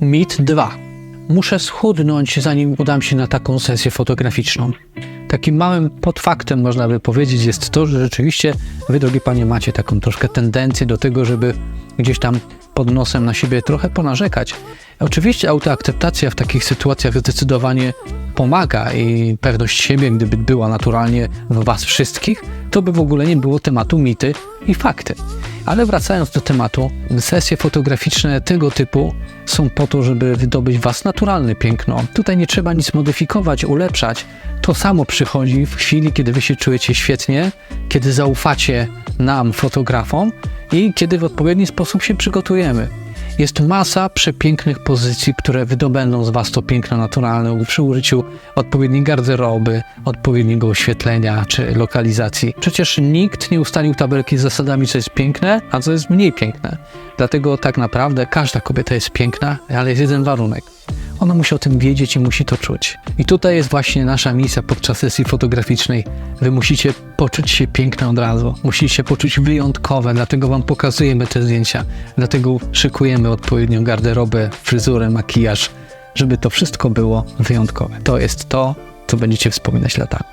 Mit 2. Muszę schudnąć, zanim udam się na taką sesję fotograficzną. Takim małym podfaktem, można by powiedzieć, jest to, że rzeczywiście wy, drogie panie, macie taką troszkę tendencję do tego, żeby gdzieś tam pod nosem na siebie trochę ponarzekać. Oczywiście autoakceptacja w takich sytuacjach zdecydowanie pomaga i pewność siebie, gdyby była naturalnie w was wszystkich, to by w ogóle nie było tematu mity i fakty. Ale wracając do tematu, sesje fotograficzne tego typu są po to, żeby wydobyć was naturalne piękno. Tutaj nie trzeba nic modyfikować, ulepszać. To samo przychodzi w chwili, kiedy wy się czujecie świetnie, kiedy zaufacie nam, fotografom i kiedy w odpowiedni sposób się przygotujemy. Jest masa przepięknych pozycji, które wydobędą z Was to piękno naturalne przy użyciu odpowiedniej garderoby, odpowiedniego oświetlenia czy lokalizacji. Przecież nikt nie ustalił tabelki z zasadami, co jest piękne, a co jest mniej piękne. Dlatego tak naprawdę każda kobieta jest piękna, ale jest jeden warunek. Ona musi o tym wiedzieć i musi to czuć. I tutaj jest właśnie nasza misja podczas sesji fotograficznej. Wy musicie poczuć się piękne od razu. Musicie poczuć wyjątkowe, dlatego wam pokazujemy te zdjęcia. Dlatego szykujemy odpowiednią garderobę, fryzurę, makijaż, żeby to wszystko było wyjątkowe. To jest to, co będziecie wspominać latami.